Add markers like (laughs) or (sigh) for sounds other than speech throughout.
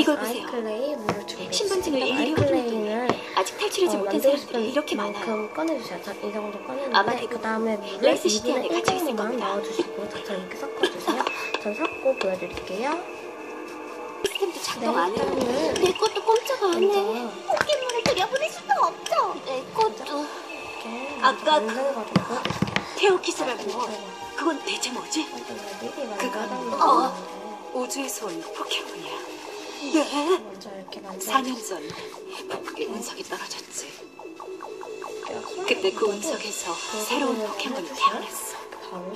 이걸 보세요. 신분증을 일일이 아이클레이는 아직 탈출하지 어, 못한 사람들이 이렇게 많아요. 꺼내주세요. 자, 이 정도 꺼냈는데 아마 그 다음에 레이스 시티 안에 2분의 갇혀 있을 1정도만 겁니다. 넣어주시고 자체 이렇게 섞어주세요. (laughs) 전 섞고 보여드릴게요. 시스템도 작동 네, 안 해요. 내 것도 꼼짝 안 해. 포켓몬을 들여보낼 수도 없죠. 내 것도. 이렇게 아까 만들어가지고 테오키스라는 거. 그건 대체 뭐지? 그건, 어. 우주에서 온 포켓몬이야. 만들어 4년 전 북극에 운석이 떨어졌지. 그때 그 운석에서 새로운 포켓몬이 태어났어.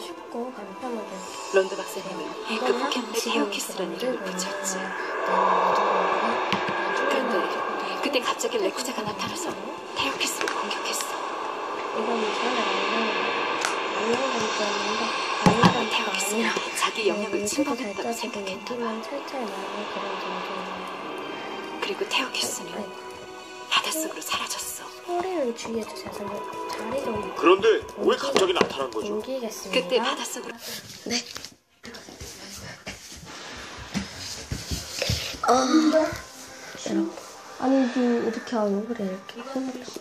쉽고 간편하게 론드 박사님은 그 포켓몬에 테오키스라는 이름을 붙였지. 근데 그때 갑자기 레쿠자가 나타나서 테오키스를 공격했어. 이거는 전에 안녕관점인데 아마 안녕관점 테오키스는 아니라 자기 영역을 인기가 침범했다고 정도예요. 그리고 테오키스는 아이고, 바닷속으로 사라졌어. 소리를 주의해주세요. 자리 좀 그런데 왜 갑자기 나타난 거죠? 옮기겠습니다. 그때 바닷속으로 네. 이렇게. 아니지 이렇게 얼굴에 이렇게 흐르죠.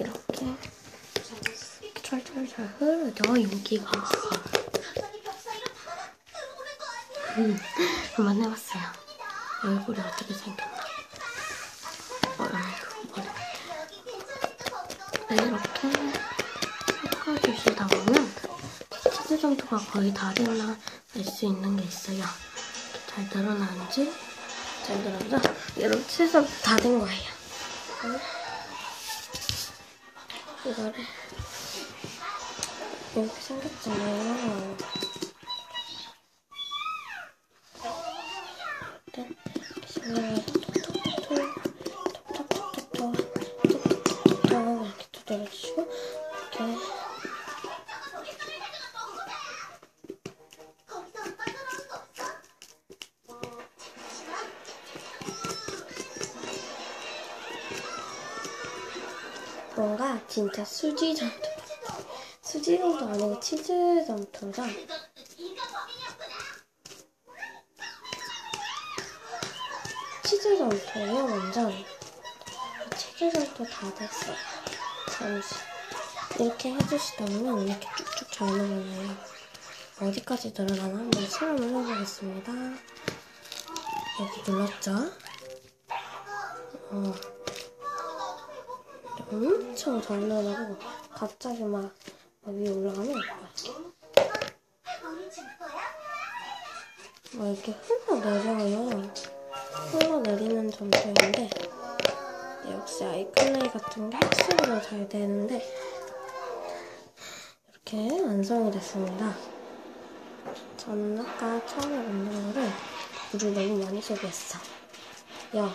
이렇게 철철철 흐르죠 윤기가. 음, 한번 해봤어요. 얼굴이 어떻게 생겼나? 어, 아이고, 머리. 네, 이렇게 섞어주시다 보면 치즈 정도가 거의 다 됐나 알 수 있는 게 있어요. 잘 늘어나는지 잘 늘어나죠? 여러분 치즈 다된 거예요. 이거를 이렇게 생겼잖아요. 이렇게 뭔가 진짜 수지 같아. 수지 점토 아니고 치즈 점토죠? 치즈 점토예요, 완전. 치즈 점토 다 됐어요. 잠시. 이렇게 해주시다 보면 이렇게 쭉쭉 잘 늘어나요. 어디까지 늘어나나 한번 실험을 해보겠습니다. 여기 눌렀죠? 어. 엄청 잘 늘어나고 갑자기 막, 막 위에 올라가면 막 이렇게 흘러내려요. 흘러내리는 점토인데 역시 아이클레이 같은 게 확실히도 잘 되는데 이렇게 완성이 됐습니다. 저는 아까 처음에 만든 거를 물을 너무 많이 소비했어. 야,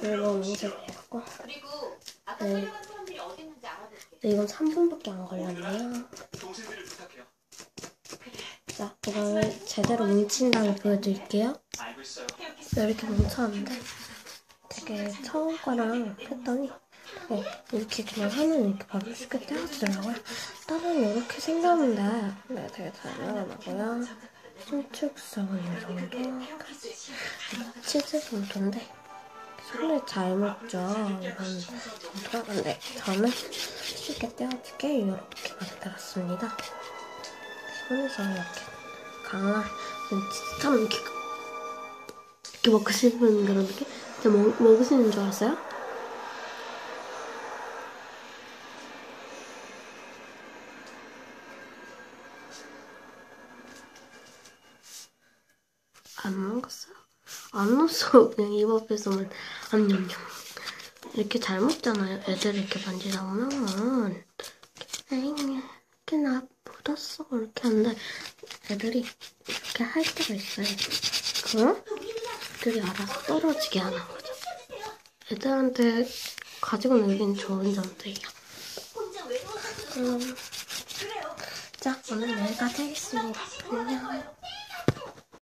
물 너무 많이 소비해갖고 네. 네, 이건 3분밖에 안 걸렸네요. 자, 이걸 제대로 뭉친 다음에 보여드릴게요. 네, 이렇게 뭉쳤는데 되게 처음 거랑 했더니 되게 이렇게 그냥 하면 이렇게 바로 쉽게 떼어지더라고요. 다른 이렇게 생겼는데 네, 되게 잘 나가고요. 신축성은 이 정도. 치즈 정도인데 손을 잘 먹죠. 이건 정도가 근데 저는 쉽게 떼어지게 이렇게 만들었습니다. 손에서 이렇게 강한 참 이렇게 이렇게 먹으시는 그런 느낌? 진짜 먹, 먹으시는 줄 알았어요? 안 먹었어요? 안 넣었어. (laughs) 그냥 입 앞에서만 안녕녕. 이렇게 잘 먹잖아요. 애들 이렇게 만지다 보면 에이 이렇게 나 묻었어 이렇게 하는데 애들이 이렇게 할 때가 있어요. 그럼 애들이 알아서 떨어지게 하는 거죠. 애들한테 가지고 놀긴 좋은 점들이에요. 음, 자 오늘 여기까지 하겠습니다. 안녕.